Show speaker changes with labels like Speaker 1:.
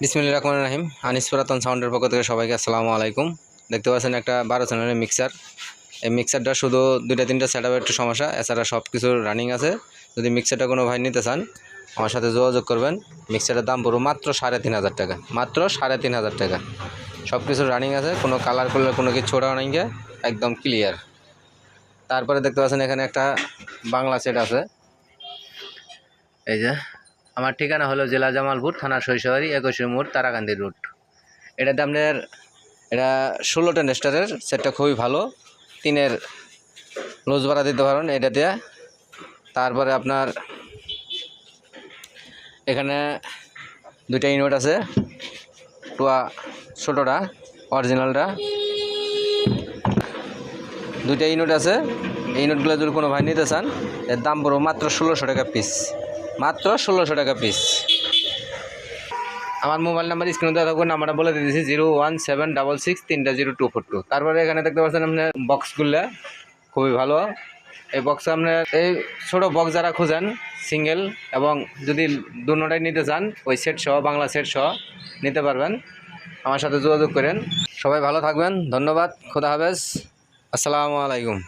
Speaker 1: বিসমিল্লা রহমান রাহিম। আনিস পুরাতন সাউন্ডের পক্ষ থেকে সবাইকে আসসালামু আলাইকুম। দেখতে পাচ্ছেন একটা বারো চ্যানেলের মিক্সার এই মিক্সারটা শুধু দুইটা, তিনটা সেট একটু সমস্যা। এছাড়া সব কিছু রানিং আছে। যদি মিক্সারটা কোনো ভাই নিতে চান, আমার সাথে যোগাযোগ করবেন। মিক্সারের দাম পড়বে মাত্র সাড়ে তিন হাজার টাকা। মাত্র সাড়ে তিন হাজার টাকা। সব কিছু রানিং আছে। কোনো কালার করলে কোনো কিছু ছোটা নাই একদম ক্লিয়ার তারপরে দেখতে পাচ্ছেন এখানে একটা বাংলা সেট আছে। এই যে আমার ঠিকানা হলো জেলা জামালপুর থানা শৈশবাড়ি একুশে মোড়, তারাকান্দি রুট এটাতে আপনার এটা ষোলোটা নেস্টারের সেটটা খুবই ভালো। তিনের লোজ ভাড়া দিতে পারেন এটা দিয়ে। তারপরে আপনার এখানে দুইটা ইউনিট আছে। টুয়া ছোটোটা, অরিজিনালটা। দুইটা ইউনিট আছে। এই ইউনিটগুলো যদি কোনো ভাই নিতে চান, এর দাম পড়ব মাত্র ষোলোশো টাকা পিস মাত্র ষোলোশো টাকা পিস আমার মোবাইল নাম্বার স্ক্রিনে দেওয়া থাকবে, নাম্বারটা বলে দিয়েছি, zero one seven double six তিনটা জিরো টু ফোর টু। তারপরে এখানে দেখতে পাচ্ছেন আপনার বক্সগুলো খুবই ভালো। এই বক্সে আপনার এই ছোটো বক্স যারা খুঁজেন সিঙ্গেল এবং যদি দুটাই নিতে চান, ওই সেট সহ, বাংলা সেট সহ নিতে পারবেন। আমার সাথে যোগাযোগ করেন। সবাই ভালো থাকবেন, ধন্যবাদ, খোদা হাফেজ। আসসালামু আলাইকুম।